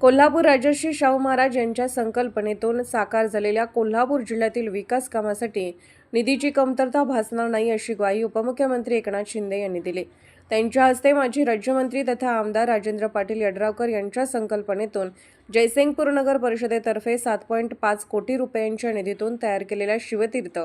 कोल्हापूर राजर्षी शाहू महाराज यांच्या संकल्पनेतून साकार झालेल्या कोल्हापूर जिल्ह्यातील विकास कामासाठी निधीची कमतरता भासणार नाही अशी ग्वाही उपमुख्यमंत्री एकनाथ शिंदे यांनी दिली. त्यांच्या हस्ते माजी राज्यमंत्री तथा आमदार राजेंद्र पाटील यड्रावकर यांच्या संकल्पनेतून जयसिंगपूर नगर परिषदेतर्फे सात पॉईंट पाच कोटी रुपयांच्या निधीतून तयार केलेल्या शिवतीर्थ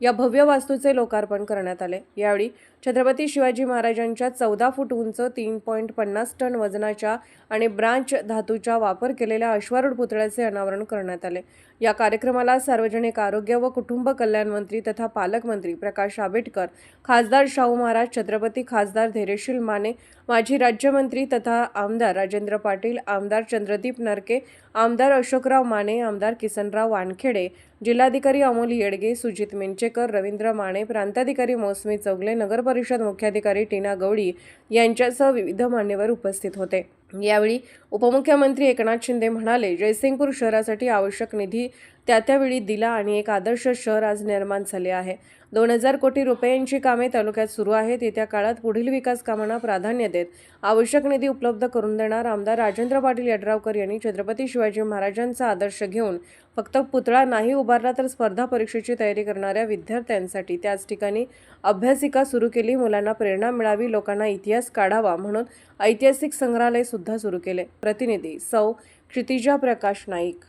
या भव्य वास्तूचे लोकार्पण करण्यात आले. यावेळी छत्रपती शिवाजी महाराजांच्या चौदा फूट उंच तीन पॉईंट पन्नास टन वजनाच्या आणि ब्रांच धातूचा वापर केलेल्या अश्वारूढ पुतळ्याचे अनावरण करण्यात आले. या कार्यक्रमाला सार्वजनिक आरोग्य व कुटुंब कल्याण मंत्री तथा पालकमंत्री प्रकाश आंबेडकर खासदार शाहू महाराज छत्रपती खासदार धैर्यशील माने माजी राज्यमंत्री तथा आमदार राजेंद्र पाटील आमदार चंद्रदीप नरके आमदार अशोकराव माने आमदार किसनराव वानखेडे जिल्हाधिकारी अमोल येडगे सुजित मिंचेकर रवींद्र माने प्रांताधिकारी मौसमी चौगले नगरपरिषद मुख्याधिकारी टीना गवडी यांच्यासह विविध मान्यवर उपस्थित होते. यावेळी उपमुख्यमंत्री एकनाथ शिंदे म्हणाले जयसिंगपूर शहरासाठी आवश्यक निधी त्या त्यावेळी दिला आणि एक आदर्श शहर आज निर्माण झाले आहे. दोन हजार कोटी रुपयांची कामे तालुक्यात सुरू आहेत. येत्या काळात पुढील विकास कामांना प्राधान्य देत आवश्यक निधी उपलब्ध करून देणार आमदार राजेंद्र पाटील यड्रावकर यांनी छत्रपती शिवाजी महाराजांचा आदर्श घेऊन फक्त पुतळा नाही उभारला तर स्पर्धा परीक्षेची तयारी करणाऱ्या विद्यार्थ्यांसाठी त्याच ठिकाणी अभ्यासिका सुरू केली. मुलांना प्रेरणा मिळावी लोकांना इतिहास काढावा म्हणून ऐतिहासिक संग्रहालय सुद्धा सुरू केले. प्रतिनिधी सौ. क्षितिजा प्रकाश नाईक.